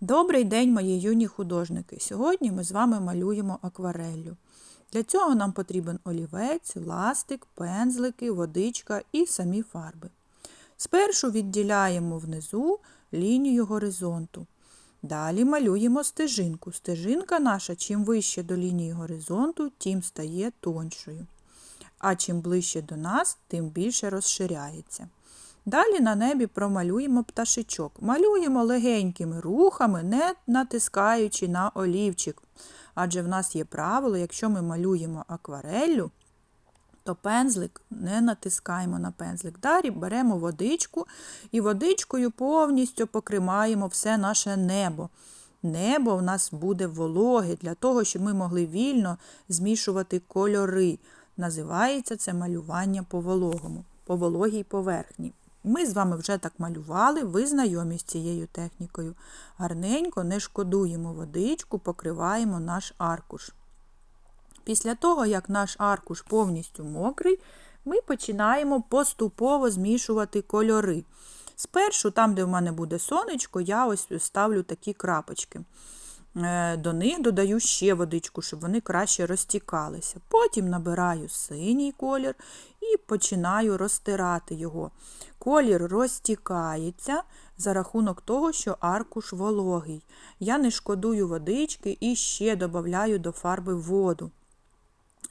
Добрий день, мої юні художники! Сьогодні ми з вами малюємо аквареллю. Для цього нам потрібен олівець, ластик, пензлики, водичка і самі фарби. Спершу відділяємо внизу лінію горизонту. Далі малюємо стежинку. Стежинка наша, чим вище до лінії горизонту, тим стає тоншою. А чим ближче до нас, тим більше розширяється. Далі на небі промалюємо пташечок. Малюємо легенькими рухами, не натискаючи на олівчик. Адже в нас є правило, якщо ми малюємо аквареллю, то пензлик не натискаємо на пензлик. Далі беремо водичку і водичкою повністю покримаємо все наше небо. Небо в нас буде вологе для того, щоб ми могли вільно змішувати кольори. Називається це малювання по вологому, по вологій поверхні. Ми з вами вже так малювали, ви знайомі з цією технікою. Гарненько не шкодуємо водичку, покриваємо наш аркуш. Після того, як наш аркуш повністю мокрий, ми починаємо поступово змішувати кольори. Спершу, там, де в мене буде сонечко, я ось ставлю такі крапочки. Е, до них додаю ще водичку, щоб вони краще розтікалися. Потім набираю синій колір і починаю розтирати його. Колір розтікається за рахунок того, що аркуш вологий. Я не шкодую водички і ще додаю до фарби воду.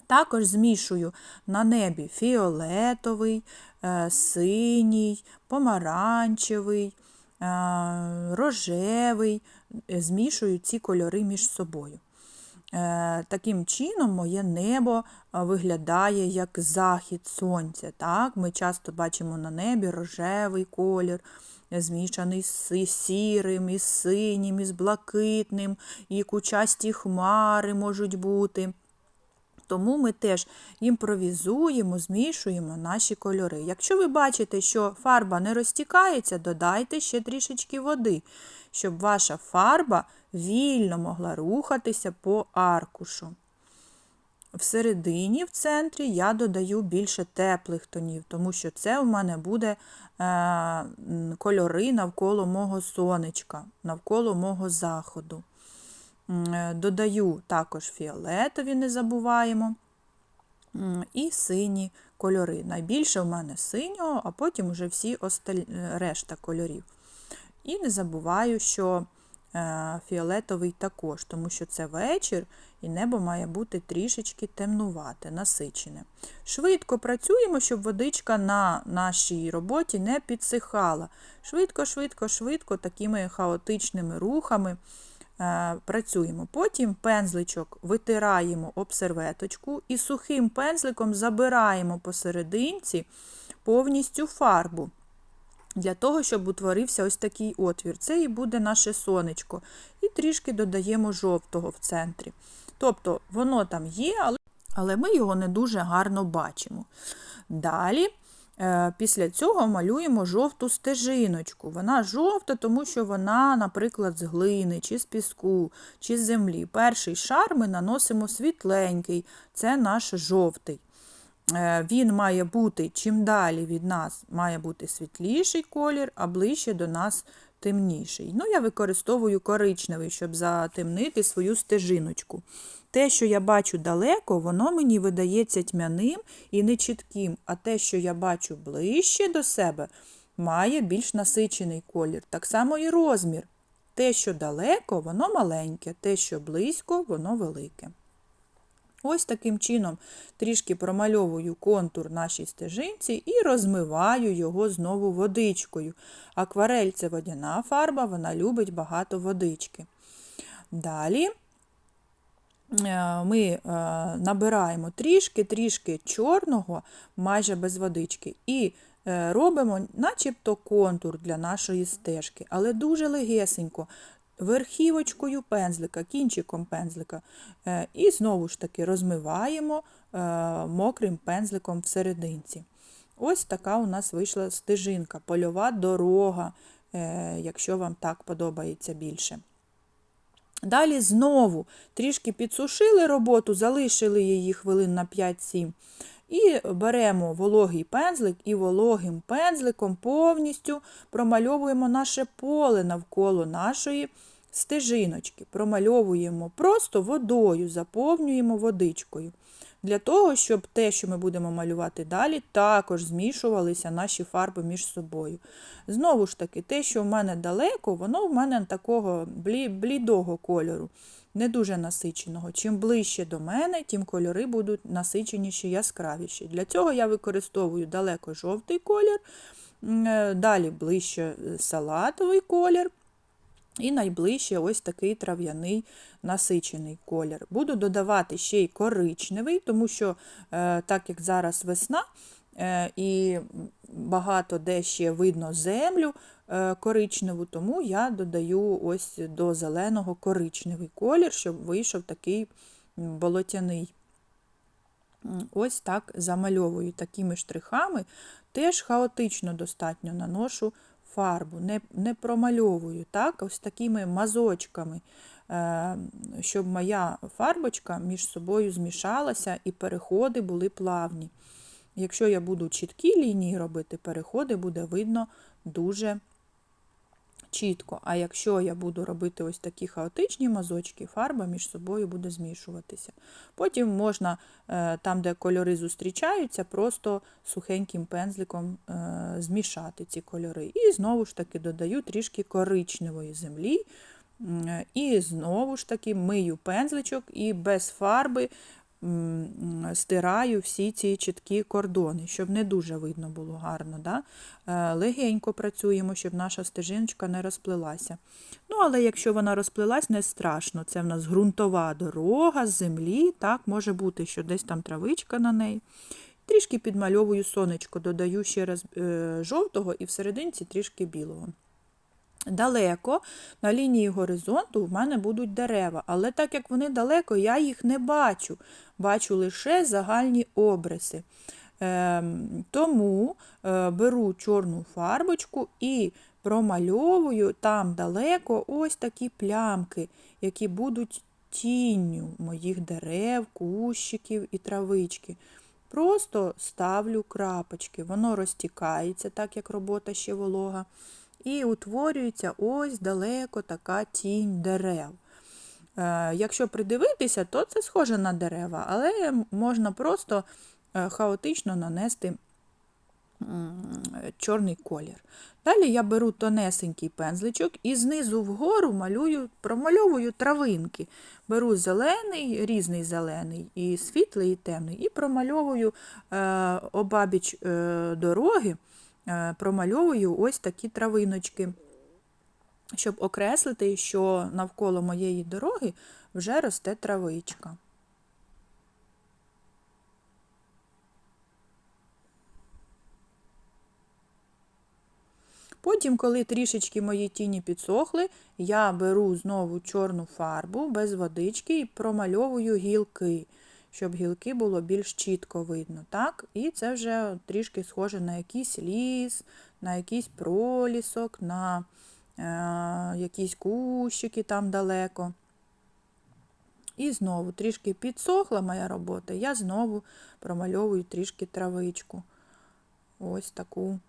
Також змішую на небі фіолетовий, е, синій, помаранчевий, е, рожевий, змішую ці кольори між собою. Е, таким чином, моє небо виглядає як захід сонця. Так? Ми часто бачимо на небі рожевий колір, змішаний з сірим, із синім, із блакитним, і кучасті хмари можуть бути. Тому ми теж імпровізуємо, змішуємо наші кольори. Якщо ви бачите, що фарба не розтікається, додайте ще трішечки води, щоб ваша фарба вільно могла рухатися по аркушу. Всередині, в центрі, я додаю більше теплих тонів, тому що це у мене буде е, кольори навколо мого сонечка, навколо мого заходу. Е, додаю також фіолетові, не забуваємо, і сині кольори. Найбільше в мене синього, а потім вже всі осталь... Е, решта кольорів. І не забуваю, що е, фіолетовий також, тому що це вечір, і небо має бути трішечки темнувате, насичене. Швидко працюємо, щоб водичка на нашій роботі не підсихала. Швидко, швидко, швидко, такими хаотичними рухами. Е, працюємо. Потім пензличок витираємо об серветочку і сухим пензликом забираємо посерединці повністю фарбу. Для того, щоб утворився ось такий отвір. Це і буде наше сонечко. І трішки додаємо жовтого в центрі. Тобто воно там є, але ми його не дуже гарно бачимо. Далі після цього малюємо жовту стежиночку. Вона жовта, тому що вона, наприклад, з глини, чи з піску, чи з землі. Перший шар ми наносимо світленький, це наш жовтий. Е, він має бути, чим далі від нас має бути світліший колір, а ближче до нас темніший. Ну, Я використовую коричневий, щоб затемнити свою стежиночку. Те, що я бачу далеко, воно мені видається тьмяним і нечітким, а те, що я бачу ближче до себе, має більш насичений колір. Так само і розмір. Те, що далеко, воно маленьке, те, що близько, воно велике. Ось таким чином трішки промальовую контур нашій стежинці і розмиваю його знову водичкою. Акварель це водяна фарба, вона любить багато водички. Далі е, ми е, набираємо трішки-трішки чорного, майже без водички, і е, робимо начебто контур для нашої стежки, але дуже легесенько верхівочкою пензлика, кінчиком пензлика. Е, і знову ж таки розмиваємо е, мокрим пензликом всерединці. Ось така у нас вийшла стежинка, польова дорога, е, якщо вам так подобається більше. Далі знову трішки підсушили роботу, залишили її хвилин на 5-7. І беремо вологий пензлик і вологим пензликом повністю промальовуємо наше поле навколо нашої стежиночки промальовуємо просто водою, заповнюємо водичкою. Для того, щоб те, що ми будемо малювати далі, також змішувалися наші фарби між собою. Знову ж таки, те, що в мене далеко, воно в мене такого блідого кольору, не дуже насиченого. Чим ближче до мене, тим кольори будуть насиченіші, яскравіші. Для цього я використовую далеко жовтий колір, е, далі ближче е, салатовий колір. І найближче ось такий трав'яний насичений колір. Буду додавати ще й коричневий, тому що, е, так як зараз весна, і багато де ще видно землю коричневу, тому я додаю ось до зеленого коричневий колір, щоб вийшов такий болотяний. Ось так замальовую такими штрихами. Теж хаотично достатньо наношу фарбу, не, не промальовую, так, ось такими мазочками, е, щоб моя фарбочка між собою змішалася і переходи були плавні. Якщо я буду чіткі лінії робити, переходи буде видно дуже чітко. А якщо я буду робити ось такі хаотичні мазочки, фарба між собою буде змішуватися. Потім можна, е, там, де кольори зустрічаються, просто сухеньким пензликом е, змішати ці кольори. І знову ж таки додаю трішки коричневої землі. І знову ж таки мию пензличок і без фарби стираю всі ці чіткі кордони, щоб не дуже видно було гарно. Да? Е, Легенько працюємо, щоб наша стежиночка не розплилася. Ну, але якщо вона розплилась, не страшно. Це в нас ґрунтова дорога з землі, так, може бути, що десь там травичка на неї. Трішки підмальовую сонечко, додаю ще раз е, жовтого і всерединці трішки білого. Далеко на лінії горизонту в мене будуть дерева, але так як вони далеко, я їх не бачу. Бачу лише загальні обриси. Ем, тому е, беру чорну фарбочку і промальовую там далеко ось такі плямки, які будуть тінню моїх дерев, кущиків і травички. Просто ставлю крапочки, воно розтікається, так як робота ще волога. І утворюється ось далеко така тінь дерев. Е, Якщо придивитися, то це схоже на дерева, але можна просто е, хаотично нанести чорний колір. Далі я беру тонесенький пензличок і знизу вгору малюю, промальовую травинки. Беру зелений, різний зелений, і світлий, і темний, і промальовую е, обабіч дороги, промальовую ось такі травиночки, щоб окреслити, що навколо моєї дороги вже росте травичка. Потім, коли трішечки мої тіні підсохли, я беру знову чорну фарбу без водички і промальовую гілки, щоб гілки було більш чітко видно. Так? І це вже трішки схоже на якийсь ліс, на якийсь пролісок, на е, якісь кущики там далеко. І знову трішки підсохла моя робота, я знову промальовую трішки травичку. Ось таку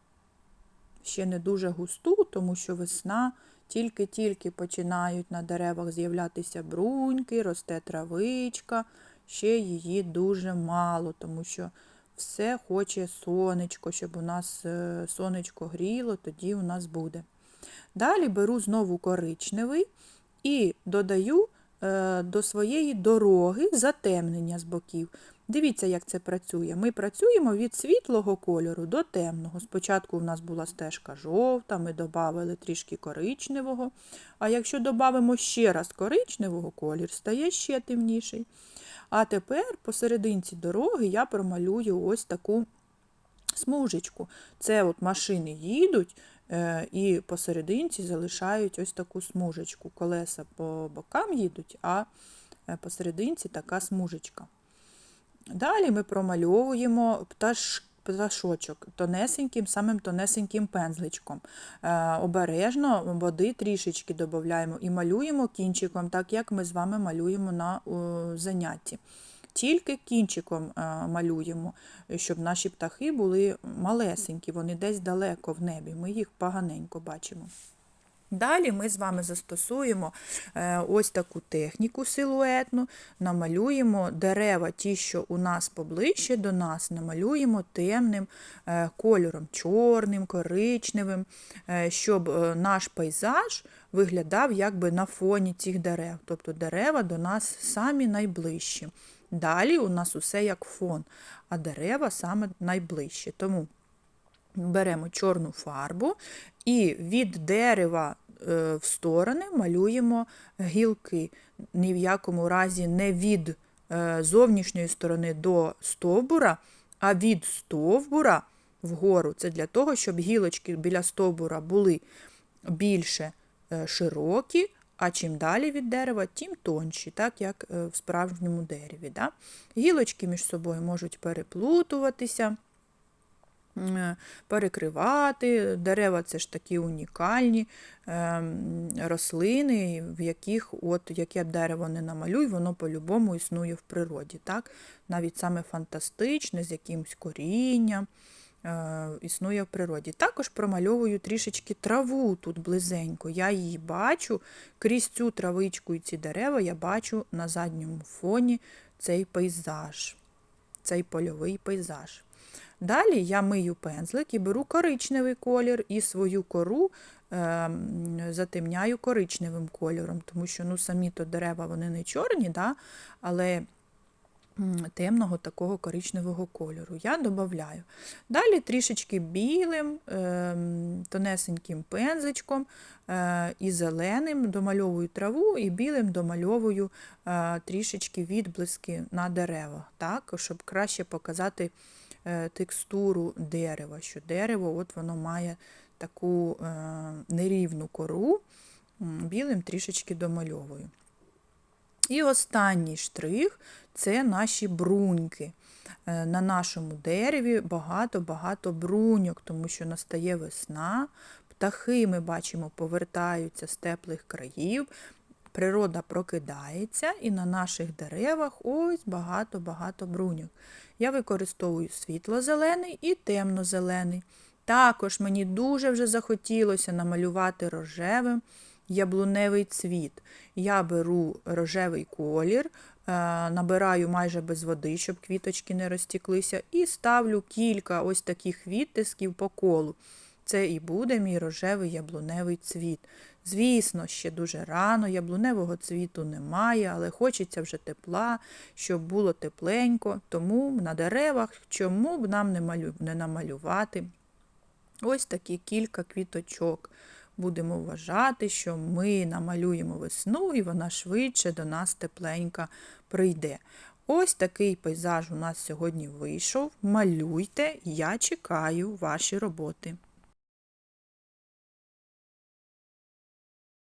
ще не дуже густу, тому що весна тільки-тільки починають на деревах з'являтися бруньки, росте травичка, ще її дуже мало, тому що все хоче сонечко, щоб у нас е, сонечко гріло, тоді у нас буде. Далі беру знову коричневий і додаю е, до своєї дороги затемнення з боків. Дивіться, як це працює. Ми працюємо від світлого кольору до темного. Спочатку в нас була стежка жовта, ми додали трішки коричневого. А якщо додамо ще раз коричневого, колір стає ще темніший. А тепер посерединці дороги я промалюю ось таку смужечку. Це от машини їдуть е, і посерединці залишають ось таку смужечку. Колеса по бокам їдуть, а е, посерединці така смужечка. Далі ми промальовуємо пташ, пташочок тонесеньким, самим тонесеньким пензличком. Е, обережно води трішечки додаємо і малюємо кінчиком, так як ми з вами малюємо на занятті. Тільки кінчиком е, малюємо, щоб наші птахи були малесенькі, вони десь далеко в небі, ми їх поганенько бачимо. Далі ми з вами застосуємо е, ось таку техніку силуетну, намалюємо дерева, ті, що у нас поближче до нас, намалюємо темним е, кольором, чорним, коричневим, е, щоб наш пейзаж виглядав якби на фоні цих дерев. Тобто дерева до нас самі найближчі. Далі у нас усе як фон, а дерева саме найближчі. Тому беремо чорну фарбу і від дерева е, в сторони малюємо гілки. Ні в якому разі не від е, зовнішньої сторони до стовбура, а від стовбура вгору. Це для того, щоб гілочки біля стовбура були більше е, широкі, а чим далі від дерева, тим тонші, так як в справжньому дереві. Да? Гілочки між собою можуть переплутуватися перекривати. Дерева це ж такі унікальні ем, рослини, в яких, от яке дерево не намалюй, воно по-любому існує в природі. Так? Навіть саме фантастичне, з якимось корінням. е, Існує в природі. Також промальовую трішечки траву тут близенько. Я її бачу крізь цю травичку і ці дерева я бачу на задньому фоні цей пейзаж, цей польовий пейзаж. Далі я мию пензлик і беру коричневий колір і свою кору е, затемняю коричневим кольором, тому що ну, самі то дерева вони не чорні, да? але темного такого коричневого кольору я додаю. Далі трішечки білим, е, тонесеньким пензичком е, і зеленим домальовую траву, і білим домальовую е, трішечки відблиски на деревах, так? щоб краще показати текстуру дерева, що дерево от воно має таку е, нерівну кору, білим трішечки домальовую. І останній штрих це наші бруньки. Е, На нашому дереві багато-багато бруньок, тому що настає весна, птахи ми бачимо повертаються з теплих країв, природа прокидається, і на наших деревах ось багато-багато бруньок. Я використовую світло-зелений і темно-зелений. Також мені дуже вже захотілося намалювати рожевим яблуневий цвіт. Я беру рожевий колір, е, набираю майже без води, щоб квіточки не розтіклися, і ставлю кілька ось таких відтисків по колу. Це і буде мій рожевий яблуневий цвіт. Звісно, ще дуже рано, яблуневого цвіту немає, але хочеться вже тепла, щоб було тепленько, тому на деревах чому б нам не, малю... не намалювати ось такі кілька квіточок. Будемо вважати, що ми намалюємо весну, і вона швидше до нас тепленька прийде. Ось такий пейзаж у нас сьогодні вийшов. Малюйте, я чекаю ваші роботи.